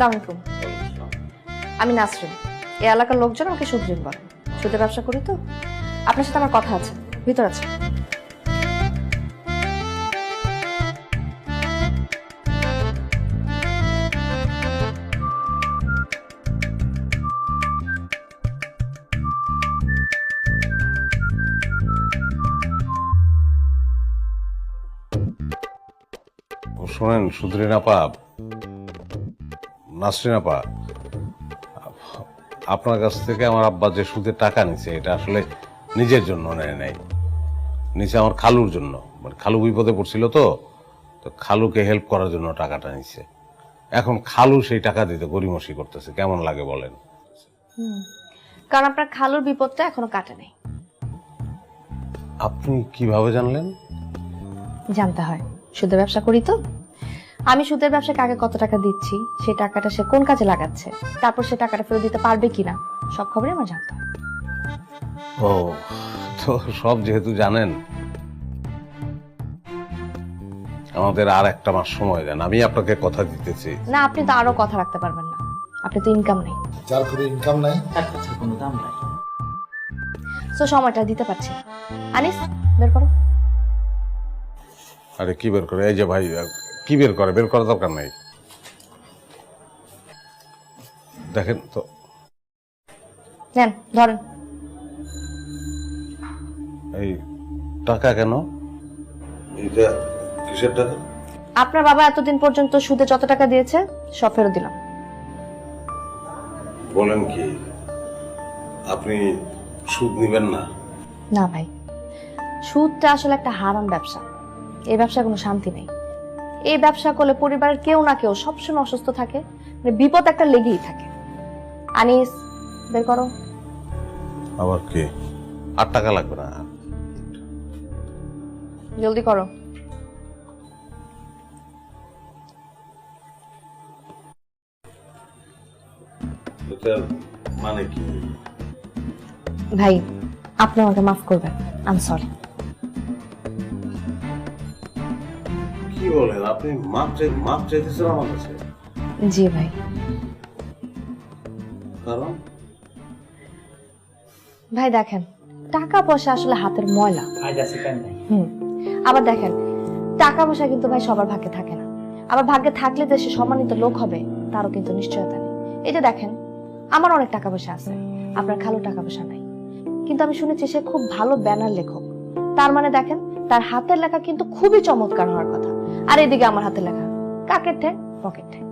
সালাম আলাইকুম আমি নাসরিন। এই এলাকার লোকজন আমাকে সুদ্রিন বলে সুদের ব্যবসা করি তো। আপনার সাথে আমার কথা আছে। ভিতর আছে শোনেন, সুধরিন আপা নাসরিন আপা আপনার কাছ থেকে আমার আব্বা যে সুদের টাকা নিছে এটা আসলে নিজের জন্য নেয় নাই। নিচে আমার খালুর জন্য। মানে খালু বিপদে পড়ছিল তো তো খালুকে হেল্প করার জন্য টাকাটা নিছে। এখন খালু সেই টাকা দিতে গরিমসি করতেছে কেমন লাগে বলেন? কারণ আপনার খালুর বিপদটা এখনও কাটে নাই। আপনি কীভাবে জানলেন? জানতে হয় সুদের ব্যবসা করি তো। আমি সুদের ব্যবসা কাকে কত টাকা দিচ্ছি সেই টাকাটা সে কোন কাজে লাগাচ্ছে তারপর সে টাকাটা ফেরত দিতে পারবে কিনা সব খবরই আমার জানতে হয়। ও তো সব যেহেতু জানেন আমাদের আর একটা মাস সময় দেন আমি আপনাকে কথা দিতেছি না আপনি তো আরও কথা রাখতে পারবেন না আপনি তো ইনকাম নেই। যার করে ইনকাম নাই তার কথার কোনো দাম নাই। তো সময়টা দিতে পারছি না। আনিস বের করো। আরে কি বের করে? এই যে ভাই কি বের করে? বের করা দরকার নাই। দেখেন তো। নেন ধরেন। এই টাকা কেন? এটা কিসের টাকা? আপনার বাবা এতদিন পর্যন্ত সুদে যত টাকা দিয়েছে সব ফেরত দিলাম। বলেন কি আপনি সুদ নিবেন না? না ভাই সুদটা আসলে একটা হারাম ব্যবসা। এই ব্যবসায় কোনো শান্তি নেই। এই ব্যবসা করলে পরিবারের কেউ না কেউ সবসময় অসুস্থ থাকে মানে বিপদ একটা লেগেই থাকে। আনিস বের করো। আবার কি? আর টাকা লাগবে না। জলদি করো। মানে কি? ভাই আপনি আমাকে মাফ করবেন। আম সরি কি বলেন? আপনি মাপ চাই মাপ চাইতেছেন আমার কাছে। জি ভাই। কারণ? ভাই দেখেন টাকা পয়সা আসলে হাতের ময়লা। আজ আছে কাল হুম। আবার দেখেন টাকা পয়সা কিন্তু ভাই সবার ভাগ্যে থাকে না। আবার ভাগ্যে থাকলে যে সে সম্মানিত লোক হবে তারও কিন্তু নিশ্চয়তা নেই। এই যে দেখেন আমার অনেক টাকা পয়সা আছে আপনার খালো টাকা পয়সা নাই। কিন্তু আমি শুনেছি সে খুব ভালো ব্যানার লেখক। তার মানে দেখেন তার হাতের লেখা কিন্তু খুবই চমৎকার হওয়ার কথা। আর এদিকে আমার হাতে লেখা। কাকের ঠে পকেট ঠ্যাং।